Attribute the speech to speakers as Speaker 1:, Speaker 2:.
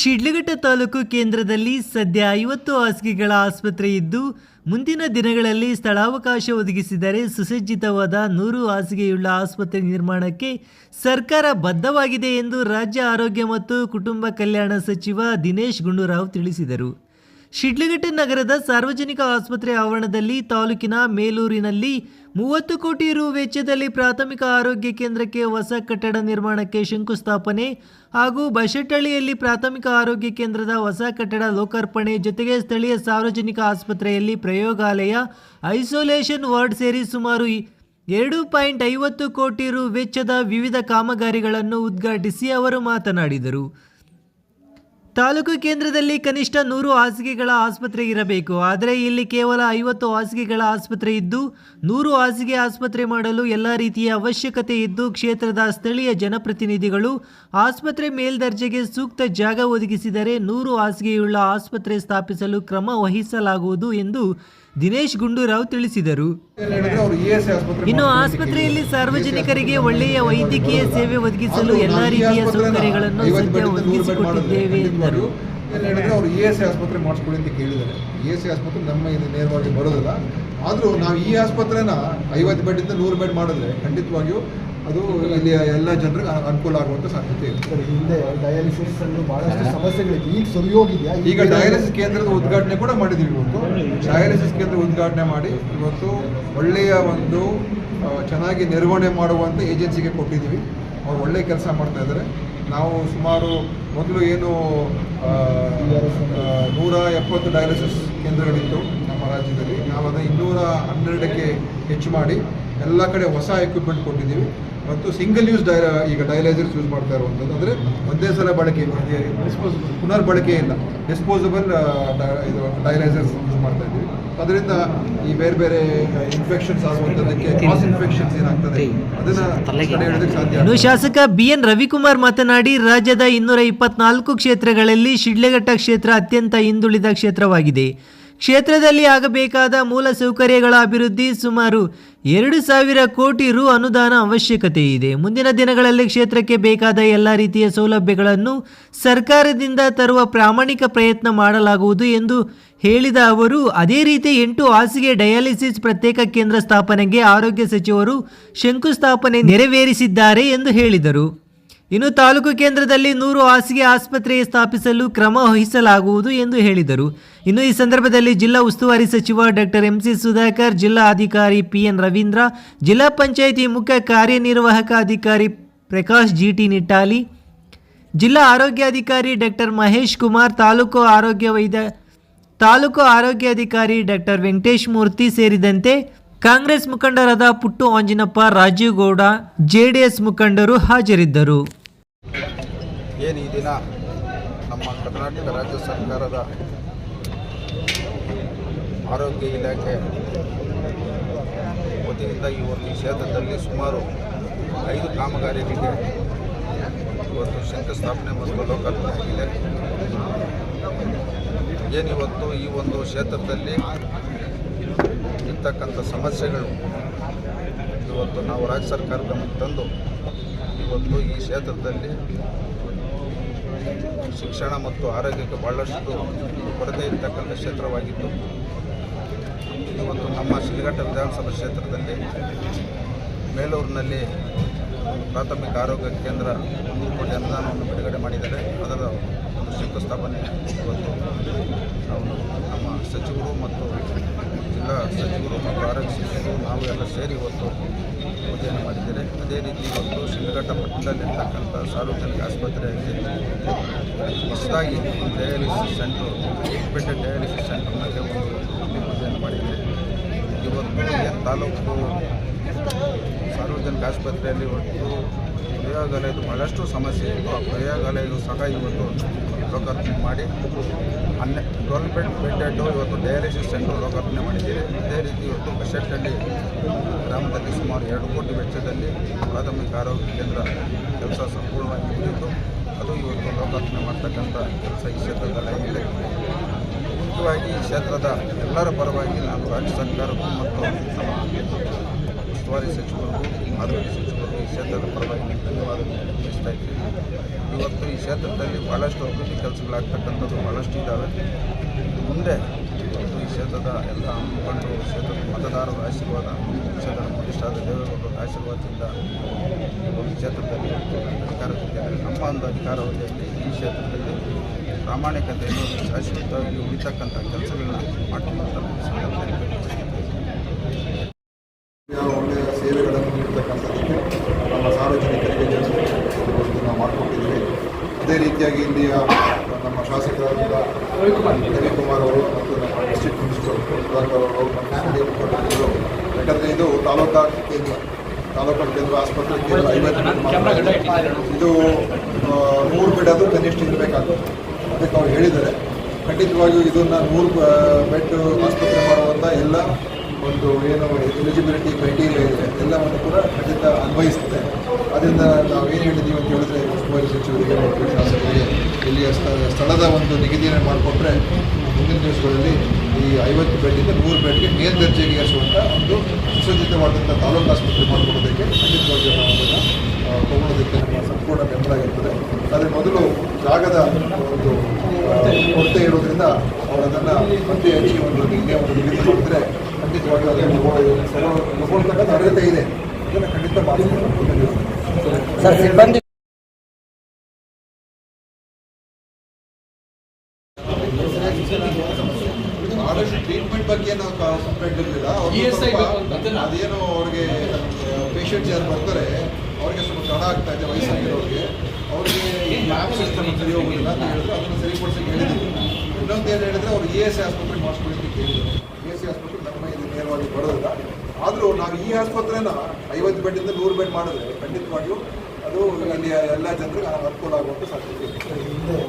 Speaker 1: ಶಿಡ್ಲಘಟ್ಟ ತಾಲೂಕು ಕೇಂದ್ರದಲ್ಲಿ ಸದ್ಯ ಐವತ್ತು ಹಾಸಿಗೆಗಳ ಆಸ್ಪತ್ರೆ ಇದ್ದು, ಮುಂದಿನ ದಿನಗಳಲ್ಲಿ ಸ್ಥಳಾವಕಾಶ ಒದಗಿಸಿದರೆ ಸುಸಜ್ಜಿತವಾದ ನೂರು ಹಾಸಿಗೆಯುಳ್ಳ ಆಸ್ಪತ್ರೆ ನಿರ್ಮಾಣಕ್ಕೆ ಸರ್ಕಾರ ಬದ್ಧವಾಗಿದೆ ಎಂದು ರಾಜ್ಯ ಆರೋಗ್ಯ ಮತ್ತು ಕುಟುಂಬ ಕಲ್ಯಾಣ ಸಚಿವ ದಿನೇಶ್ ಗುಂಡೂರಾವ್ ತಿಳಿಸಿದರು. ಶಿಡ್ಲಘಟ್ಟ ನಗರದ ಸಾರ್ವಜನಿಕ ಆಸ್ಪತ್ರೆ ಆವರಣದಲ್ಲಿ ತಾಲೂಕಿನ ಮೇಲೂರಿನಲ್ಲಿ ಮೂವತ್ತು ಕೋಟಿ ರು ವೆಚ್ಚದಲ್ಲಿ ಪ್ರಾಥಮಿಕ ಆರೋಗ್ಯ ಕೇಂದ್ರಕ್ಕೆ ಹೊಸ ಕಟ್ಟಡ ನಿರ್ಮಾಣಕ್ಕೆ ಶಂಕುಸ್ಥಾಪನೆ ಹಾಗೂ ಬಶೆಟ್ಟಳ್ಳಿಯಲ್ಲಿ ಪ್ರಾಥಮಿಕ ಆರೋಗ್ಯ ಕೇಂದ್ರದ ಹೊಸ ಕಟ್ಟಡ ಲೋಕಾರ್ಪಣೆ ಜೊತೆಗೆ ಸ್ಥಳೀಯ ಸಾರ್ವಜನಿಕ ಆಸ್ಪತ್ರೆಯಲ್ಲಿ ಪ್ರಯೋಗಾಲಯ, ಐಸೋಲೇಷನ್ ವಾರ್ಡ್ ಸೇರಿ ಸುಮಾರು ಎರಡು ಪಾಯಿಂಟ್ ಐವತ್ತು ಕೋಟಿ ರು ವೆಚ್ಚದ ವಿವಿಧ ಕಾಮಗಾರಿಗಳನ್ನು ಉದ್ಘಾಟಿಸಿ ಅವರು ಮಾತನಾಡಿದರು. ತಾಲೂಕು ಕೇಂದ್ರದಲ್ಲಿ ಕನಿಷ್ಠ ನೂರು ಹಾಸಿಗೆಗಳ ಆಸ್ಪತ್ರೆ ಇರಬೇಕು. ಆದರೆ ಇಲ್ಲಿ ಕೇವಲ ಐವತ್ತು ಹಾಸಿಗೆಗಳ ಆಸ್ಪತ್ರೆ ಇದ್ದು, ನೂರು ಹಾಸಿಗೆ ಆಸ್ಪತ್ರೆ ಮಾಡಲು ಎಲ್ಲ ರೀತಿಯ ಅವಶ್ಯಕತೆ ಇದ್ದು, ಕ್ಷೇತ್ರದ ಸ್ಥಳೀಯ ಜನಪ್ರತಿನಿಧಿಗಳು ಆಸ್ಪತ್ರೆ ಮೇಲ್ದರ್ಜೆಗೆ ಸೂಕ್ತ ಜಾಗ ಒದಗಿಸಿದರೆ ನೂರು ಹಾಸಿಗೆಯುಳ್ಳ ಆಸ್ಪತ್ರೆ ಸ್ಥಾಪಿಸಲು ಕ್ರಮ ವಹಿಸಲಾಗುವುದು ಎಂದು ದಿನೇಶ್ ಗುಂಡೂರಾವ್ ತಿಳಿಸಿದರು. ಇನ್ನು ಆಸ್ಪತ್ರೆಯಲ್ಲಿ ಸಾರ್ವಜನಿಕರಿಗೆ ಒಳ್ಳೆಯ ವೈದ್ಯಕೀಯ ಸೇವೆ ಒದಗಿಸಲು ಎಲ್ಲಾ ರೀತಿಯ ಸೌಕರ್ಯಗಳನ್ನು ಸದ್ಯ ಒದಗಿಸಿಕೊಟ್ಟಿದ್ದೇವೆ ಎಂದರು.
Speaker 2: ಏನ್ ಹೇಳಿದ್ರೆ ಅವ್ರು ಇ ಎಸ್ ಆಸ್ಪತ್ರೆ ಮಾಡಿಸ್ಕೊಳ್ಳಿ ಅಂತ ಕೇಳಿದ್ದಾರೆ. ಇ ಎಸ್ ಆಸ್ಪತ್ರೆ ನಮ್ಮ ನೇರವಾಗಿ ಬರೋದಿಲ್ಲ. ಆದರೂ ನಾವು ಈ ಆಸ್ಪತ್ರೆನ ಐವತ್ತು ಇಂದ ನೂರು ಬೆಡ್ ಮಾಡಿದ್ರೆ ಖಂಡಿತವಾಗಿಯೂ ಅದು ಇಲ್ಲಿ ಎಲ್ಲ ಜನರಿಗೆ ಅನುಕೂಲ ಆಗುವಂಥ ಸಾಧ್ಯತೆ ಇದೆ.
Speaker 3: ಹಿಂದೆ ಡಯಾಲಿಸಿಸ್ ಅನ್ನು ಬಹಳಷ್ಟು ಸಮಸ್ಯೆಗಳಿದೆ. ಈಗ ಸರಿ ಹೋಗಿದೆಯಾ
Speaker 2: ಈಗ ಡಯಾಲಿಸಿಸ್ ಕೇಂದ್ರದ ಉದ್ಘಾಟನೆ ಕೂಡ ಮಾಡಿದ್ದೀವಿ ಇವತ್ತು. ಡಯಾಲಿಸಿಸ್ ಕೇಂದ್ರ ಉದ್ಘಾಟನೆ ಮಾಡಿ ಇವತ್ತು ಒಳ್ಳೆಯ ಒಂದು ಚೆನ್ನಾಗಿ ನಿರ್ವಹಣೆ ಮಾಡುವಂಥ ಏಜೆನ್ಸಿಗೆ ಕೊಟ್ಟಿದ್ದೀವಿ. ಅವ್ರು ಒಳ್ಳೆಯ ಕೆಲಸ ಮಾಡ್ತಾ ಇದ್ದಾರೆ. ನಾವು ಸುಮಾರು ಮೊದಲು ಏನು ನೂರ ಎಪ್ಪತ್ತು ಡಯಾಲಿಸಿಸ್ ಕೇಂದ್ರಗಳಿತ್ತು ನಮ್ಮ ರಾಜ್ಯದಲ್ಲಿ. ನಾವು ಅದನ್ನು ಇನ್ನೂರ ಹನ್ನೆರಡಕ್ಕೆ ಹೆಚ್ಚು ಮಾಡಿ ಎಲ್ಲ ಕಡೆ ಹೊಸ ಎಕ್ವಿಪ್ಮೆಂಟ್ ಕೊಟ್ಟಿದ್ದೀವಿ. ಮತ್ತು ಸಿಂಗಲ್ ಯೂಸ್ ಡೈ ಈಗ ಡಯಲೈಸರ್ಸ್ ಯೂಸ್ ಮಾಡ್ತಾ ಇರುವಂಥದ್ದು. ಅಂದರೆ ಒಂದೇ ಸಲ ಬಳಕೆ ಡಿಸ್ಪೋಸಬಲ್ ಪುನರ್ ಬಳಕೆ ಇಲ್ಲ. ಡಿಸ್ಪೋಸಬಲ್ ಇದು ಡಯಲೈಸರ್ಸ್ ಯೂಸ್ ಮಾಡ್ತಾ ಇದ್ದೀವಿ ಅದರಿಂದ ಈ ಬೇರೆ ಬೇರೆ ಇನ್ಫೆಕ್ಷನ್ಸ್ ಆಗುವಂಥದ್ದಕ್ಕೆ ಕ್ರಾಸ್ ಇನ್ಫೆಕ್ಷನ್ಸ್ ಏನಾಗ್ತದೆ? ಅದನ್ನು ಸಾಧ್ಯ
Speaker 1: ಇನ್ನು ಶಾಸಕ ಬಿಎನ್ ರವಿಕುಮಾರ್ ಮಾತನಾಡಿ ರಾಜ್ಯದ ಇನ್ನೂರ ಇಪ್ಪತ್ನಾಲ್ಕು ಕ್ಷೇತ್ರಗಳಲ್ಲಿ ಶಿಡ್ಲಘಟ್ಟ ಕ್ಷೇತ್ರ ಅತ್ಯಂತ ಹಿಂದುಳಿದ ಕ್ಷೇತ್ರವಾಗಿದೆ. ಕ್ಷೇತ್ರದಲ್ಲಿ ಆಗಬೇಕಾದ ಮೂಲ ಸೌಕರ್ಯಗಳ ಅಭಿವೃದ್ಧಿ ಸುಮಾರು ಎರಡು ಸಾವಿರ ಕೋಟಿ ರು ಅನುದಾನ ಅವಶ್ಯಕತೆ ಇದೆ. ಮುಂದಿನ ದಿನಗಳಲ್ಲಿ ಕ್ಷೇತ್ರಕ್ಕೆ ಬೇಕಾದ ಎಲ್ಲ ರೀತಿಯ ಸೌಲಭ್ಯಗಳನ್ನು ಸರ್ಕಾರದಿಂದ ತರುವ ಪ್ರಾಮಾಣಿಕ ಪ್ರಯತ್ನ ಮಾಡಲಾಗುವುದು ಎಂದು ಹೇಳಿದ ಅವರು. ಅದೇ ರೀತಿ ಎಂಟು ಹಾಸಿಗೆ ಡಯಾಲಿಸಿಸ್ ಪ್ರತ್ಯೇಕ ಕೇಂದ್ರ ಸ್ಥಾಪನೆಗೆ ಆರೋಗ್ಯ ಸಚಿವರು ಶಂಕುಸ್ಥಾಪನೆ ನೆರವೇರಿಸಿದ್ದಾರೆ ಎಂದು ಹೇಳಿದರು. ಇನ್ನು ತಾಲೂಕು ಕೇಂದ್ರದಲ್ಲಿ ನೂರು ಹಾಸಿಗೆ ಆಸ್ಪತ್ರೆ ಸ್ಥಾಪಿಸಲು ಕ್ರಮ ವಹಿಸಲಾಗುವುದು ಎಂದು ಹೇಳಿದರು. ಇನ್ನು ಈ ಸಂದರ್ಭದಲ್ಲಿ ಜಿಲ್ಲಾ ಉಸ್ತುವಾರಿ ಸಚಿವ ಡಾಕ್ಟರ್ ಎಂಸಿ ಸುಧಾಕರ್, ಜಿಲ್ಲಾ ಅಧಿಕಾರಿ ಪಿಎನ್ ರವೀಂದ್ರ, ಜಿಲ್ಲಾ ಪಂಚಾಯಿತಿ ಮುಖ್ಯ ಕಾರ್ಯನಿರ್ವಾಹಕ ಅಧಿಕಾರಿ ಪ್ರಕಾಶ್ ಜಿಟಿ ನಿಟ್ಟಾಲಿ, ಜಿಲ್ಲಾ ಆರೋಗ್ಯಾಧಿಕಾರಿ ಡಾಕ್ಟರ್ ಮಹೇಶ್ ಕುಮಾರ್, ತಾಲೂಕು ಆರೋಗ್ಯ ವೈದ್ಯ, ತಾಲೂಕು ಆರೋಗ್ಯಾಧಿಕಾರಿ ಡಾಕ್ಟರ್ ವೆಂಕಟೇಶ್ ಮೂರ್ತಿ ಸೇರಿದಂತೆ ಕಾಂಗ್ರೆಸ್ ಮುಖಂಡರಾದ ಪುಟ್ಟು ಆಂಜಿನಪ್ಪ, ರಾಜೀವ್ ಗೌಡ ಜೆಡಿಎಸ್ ಮುಖಂಡರು ಹಾಜರಿದ್ದರು.
Speaker 4: ಏನು ಈ ದಿನ ನಮ್ಮ ಕರ್ನಾಟಕ ರಾಜ್ಯ ಸರ್ಕಾರದ ಆರೋಗ್ಯ ಇಲಾಖೆ ವತಿಯಿಂದ ಈ ಒಂದು ಕ್ಷೇತ್ರದಲ್ಲಿ ಸುಮಾರು ಐದು ಕಾಮಗಾರಿಗಳಿಗೆ ಇವತ್ತು ಶಂಕುಸ್ಥಾಪನೆ ಮತ್ತು ಲೋಕಾರ್ಪಣೆ ಆಗಿದೆ. ಏನಿವತ್ತು ಈ ಒಂದು ಕ್ಷೇತ್ರದಲ್ಲಿ ಇರ್ತಕ್ಕಂಥ ಸಮಸ್ಯೆಗಳು ಇವತ್ತು ನಾವು ರಾಜ್ಯ ಸರ್ಕಾರ ಗಮನಕ್ಕೆ ತಂದು ಇವತ್ತು ಈ ಕ್ಷೇತ್ರದಲ್ಲಿ ಶಿಕ್ಷಣ ಮತ್ತು ಆರೋಗ್ಯಕ್ಕೆ ಬಹಳಷ್ಟು ಕೊರತೆ ಇರತಕ್ಕಂಥ ಕ್ಷೇತ್ರವಾಗಿತ್ತು. ಇವತ್ತು ನಮ್ಮ ಶ್ರೀಘಟ್ಟ ವಿಧಾನಸಭಾ ಕ್ಷೇತ್ರದಲ್ಲಿ ಮೇಲೂರಿನಲ್ಲಿ ಪ್ರಾಥಮಿಕ ಆರೋಗ್ಯ ಕೇಂದ್ರ ನೂರು ಕೋಟಿ ಅನುದಾನವನ್ನು ಬಿಡುಗಡೆ ಮಾಡಿದ್ದಾರೆ. ಅದರ ಒಂದು ಶಂಕುಸ್ಥಾಪನೆ ಇವತ್ತು ನಾವು ನಮ್ಮ ಸಚಿವರು ಮತ್ತು ಜಿಲ್ಲಾ ಸಚಿವರು ಮತ್ತು ಆರೋಗ್ಯ ಎಲ್ಲ ಸೇರಿ ಇವತ್ತು ಪೂಜೆಯನ್ನು ಮಾಡಿದ್ದಾರೆ. ಅದೇ ರೀತಿ ಇವತ್ತು ಶಿಲ್ಘಟ್ಟ ಪಟ್ಟಣದಲ್ಲಿರ್ತಕ್ಕಂಥ ಸಾರ್ವಜನಿಕ ಆಸ್ಪತ್ರೆಯಲ್ಲಿ ಹೊಸದಾಗಿ ಡಯಾಲಿಸಿಸ್ ಸೆಂಟ್ರು ಇಂಡಿಪೆಂಡೆಂಟ್ ಡಯಾಲಿಸಿಸ್ ಸೆಂಟ್ರ್ನಲ್ಲಿ ಒಂದು ಪೂಜೆಯನ್ನು ಮಾಡಿದ್ದಾರೆ. ಇವತ್ತು ತಾಲೂಕು ಸಾರ್ವಜನಿಕ ಆಸ್ಪತ್ರೆಯಲ್ಲಿ ಇವತ್ತು ಪ್ರಯೋಗಾಲಯದ ಭಾಳಷ್ಟು ಸಮಸ್ಯೆ ಇತ್ತು. ಆ ಪ್ರಯೋಗಾಲಯದ ಸಹ ಇವತ್ತು ಲೋಕಾರ್ಪಣೆ ಮಾಡಿ ಹನ್ನೆ ಗೌರ್ಮೆಂಟ್ ಬೆಡ್ ಬೆಡ್ಡೆಡ್ ಇವತ್ತು ಡಯಾಲಿಸಿಸ್ ಸೆಂಟರ್ ಲೋಕಾರ್ಪಣೆ ಮಾಡಿದ್ದೀವಿ ಅದೇ ರೀತಿ ಇವತ್ತು ಬಶೆಟ್ಟಲ್ಲಿ ಗ್ರಾಮದಲ್ಲಿ ಸುಮಾರು ಎರಡು ಕೋಟಿ ವೆಚ್ಚದಲ್ಲಿ ಪ್ರಾಥಮಿಕ ಆರೋಗ್ಯ ಕೇಂದ್ರ ಕೆಲಸ ಸಂಪೂರ್ಣವಾಗಿ ಮುಗಿದಿದ್ದು ಅದು ಇವತ್ತು ಲೋಕಾರ್ಪಣೆ ಮಾಡ್ತಕ್ಕಂಥ ಕೆಲಸ ಈ ಕ್ಷೇತ್ರದಲ್ಲಾಗಿದೆ ಮುಖ್ಯವಾಗಿ ಈ ಕ್ಷೇತ್ರದ ಎಲ್ಲರ ಪರವಾಗಿ ನಾನು ರಾಜ್ಯ ಸರ್ಕಾರಕ್ಕೂ ಮತ್ತು ನಮ್ಮ ಉಸ್ತುವಾರಿ ಸಚಿವರಿಗೂ ಆರೋಗ್ಯ ಸಚಿವರಿಗೂ ಈ ಕ್ಷೇತ್ರದ ಪರವಾಗಿ ನಾನು ಧನ್ಯವಾದಗಳನ್ನು ತಿಳಿಸ್ತಾ ಇದ್ದೀನಿ. ಇವತ್ತು ಈ ಕ್ಷೇತ್ರದಲ್ಲಿ ಭಾಳಷ್ಟು ಅಭಿವೃದ್ಧಿ ಕೆಲಸಗಳಾಗ್ತಕ್ಕಂಥದ್ದು ಭಾಳಷ್ಟು ಇದ್ದಾವೆ. ಇದು ಮುಂದೆ ಇವತ್ತು ಈ ಕ್ಷೇತ್ರದ ಎಲ್ಲ ಮುಖಂಡರು ಕ್ಷೇತ್ರದ ಮತದಾರರ ಆಶೀರ್ವಾದ, ಕ್ಷೇತ್ರದ ಪ್ರತಿಷ್ಠಾದ ದೇವೇಗೌಡರ ಆಶೀರ್ವಾದದಿಂದ ಈ ಕ್ಷೇತ್ರದಲ್ಲಿ ಅಧಿಕಾರಕ್ಕೆ ನಮ್ಮ ಒಂದು ಅಧಿಕಾರವಧಿಯಲ್ಲಿ ಈ ಕ್ಷೇತ್ರದಲ್ಲಿ ಪ್ರಾಮಾಣಿಕತೆಯನ್ನು ಶಾಶ್ವತವಾಗಿ ಉಳಿತಕ್ಕಂಥ ಕೆಲಸಗಳನ್ನ ಈ ಸಂದರ್ಭದಲ್ಲಿ
Speaker 2: ಸೇವೆಗಳನ್ನು ನೀಡ್ತಕ್ಕಂಥದ್ದಕ್ಕೆ ಸಾರ್ವಜನಿಕರಿಗೆ ಜನರಿಗೆ ನಾವು ಮಾಡಿಕೊಟ್ಟಿದ್ದೀವಿ. ಅದೇ ರೀತಿಯಾಗಿ ಇಲ್ಲಿಯ ನಮ್ಮ ಶಾಸಕರಾದ ರವಿಕುಮಾರ್ ಅವರು ಮತ್ತು ನಮ್ಮ ಡಿಸ್ಟ್ರಿಕ್ಟ್ ಮಿನಿಸ್ಟರ್ ಸುಧಾಕರ್ ಅವರು ನಮ್ಮ ಸ್ಥಳೀಯ ಮುಖಂಡರು ಯಾಕಂದರೆ ಇದು ತಾಲೂಕಾ ಕೇಂದ್ರ ತಾಲೂಕಾ ಕೇಂದ್ರ ಆಸ್ಪತ್ರೆ ಕೇಂದ್ರ ಐವತ್ತು ಇದು ನೂರು ಬೆಡ್ ಅದು ಕನಿಷ್ಠ ಇರಬೇಕಾಗುತ್ತೆ. ಅದಕ್ಕೆ ಅವ್ರು ಹೇಳಿದ್ದಾರೆ. ಖಂಡಿತವಾಗಿಯೂ ಇದನ್ನು ನೂರು ಬೆಡ್ ಆಸ್ಪತ್ರೆ ಮಾಡುವಂಥ ಎಲ್ಲ ಒಂದು ಏನು ಎಲಿಜಿಬಿಲಿಟಿ ಕ್ರೈಟೀರಿಯಾ ಇದೆ. ಎಲ್ಲವನ್ನು ಕೂಡ ಖಂಡಿತ ಅನ್ವಯಿಸುತ್ತೆ ಅದರಿಂದ ನಾವು ಏನು ಹೇಳಿದ್ದೀವಿ ಅಂತ ಹೇಳಿದ್ರೆ ಉಸ್ತುವಾರಿ ಸಚಿವರಿಗೆ ಮತ್ತು ಶಾಸಕರಿಗೆ ಇಲ್ಲಿಯ ಸ್ಥ- ಸ್ಥಳದ ಒಂದು ನಿಗದಿಯನ್ನು ಮಾಡಿಕೊಟ್ರೆ ಮುಂದಿನ ದಿವಸಗಳಲ್ಲಿ ಈ ಐವತ್ತು ಬೆಡ್ಡಿಂದ ನೂರು ಬೆಡ್ಗೆ ಮೇಲ್ದರ್ಜೆಗೆ ಏರಿಸುವಂಥ ಒಂದು ಸುಸಜ್ಜಿತವಾದಂಥ ತಾಲೂಕು ಆಸ್ಪತ್ರೆ ಮಾಡಿಕೊಡೋದಕ್ಕೆ ಖಂಡಿತವಾಗಿಯೂ ನಾವು ಅದನ್ನು ತಗೊಳ್ಳೋದಕ್ಕೆ ನಮ್ಮ ಸಂಪೂರ್ಣ ಬೆಂಬಲ ಇರ್ತದೆ. ಆದರೆ ಮೊದಲು ಜಾಗದ ಒಂದು ಕೊರತೆ ಇರೋದ್ರಿಂದ ಅವರು ಅದನ್ನು ಮತ್ತೆ ಹೆಚ್ಚಿ ಒಂದು ನಿನ್ನೆ ಒಂದು ನಿಗದಿ ಮಾಡಿದ್ರೆ ಖಂಡಿತವಾಗಿ ಅದನ್ನು ತಗೊಳ್ಳೋ- ತಗೊಳ್ಳೋ- ತಗೊಳ್ತಕ್ಕಂಥ ಅರ್ಹತೆ ಇದೆ.
Speaker 5: ಸರ್ ಸಿಬ್ಬಂದಿ
Speaker 2: ಆದಷ್ಟು ಟ್ರೀಟ್ಮೆಂಟ್ ಬಗ್ಗೆ ನಾವು ಕಂಪ್ಲೇಂಟ್ ಇರಲಿಲ್ಲ ಅದೇನು ಅವ್ರಿಗೆ ಪೇಷಂಟ್ಸ್ ಯಾರು ಬರ್ತಾರೆ ಅವ್ರಿಗೆ ಸ್ವಲ್ಪ ತಡ ಆಗ್ತಾ ಇದೆ ವಯಸ್ಸಾಗಿರೋರಿಗೆ. ಅವ್ರಿಗೆ ಈ ಲ್ಯಾಬ್ ಸಿಸ್ಟಮ್ ಸರಿ ಹೋಗೋದಿಲ್ಲ ಅಂತ ಹೇಳಿದ್ರು ಅದನ್ನು ಸರಿಪಡಿಸಕ್ಕೆ ಹೇಳಿದ್ದೀವಿ ಇನ್ನೊಂದು ಏನು ಹೇಳಿದ್ರೆ ಅವ್ರು ಇ ಎಸ್ ಐ ಆಸ್ಪತ್ರೆ ಮಾಡಿಸ್ಕೊಳ್ಳಿಕ್ಕೆ ಕೇಳಿದ್ರು ಇ ಎಸ್ ಐ ಆಸ್ಪತ್ರೆ ನಮ್ಮ ಇದು ನೇರವಾಗಿ ಬರೋದಿಲ್ಲ. ಆದರೂ ನಾವು ಈ ಆಸ್ಪತ್ರೆನ ಐವತ್ತು ಬೆಡ್ಡಿಂದ ನೂರು ಬೆಡ್ ಮಾಡಿದ್ರೆ ಖಂಡಿತವಾಗಿಯೂ ಅದು ಇಲ್ಲಿಯ ಎಲ್ಲ ಜನರಿಗೆ ಅನುಕೂಲ ಆಗುವಂತ ಸಾಧ್ಯತೆ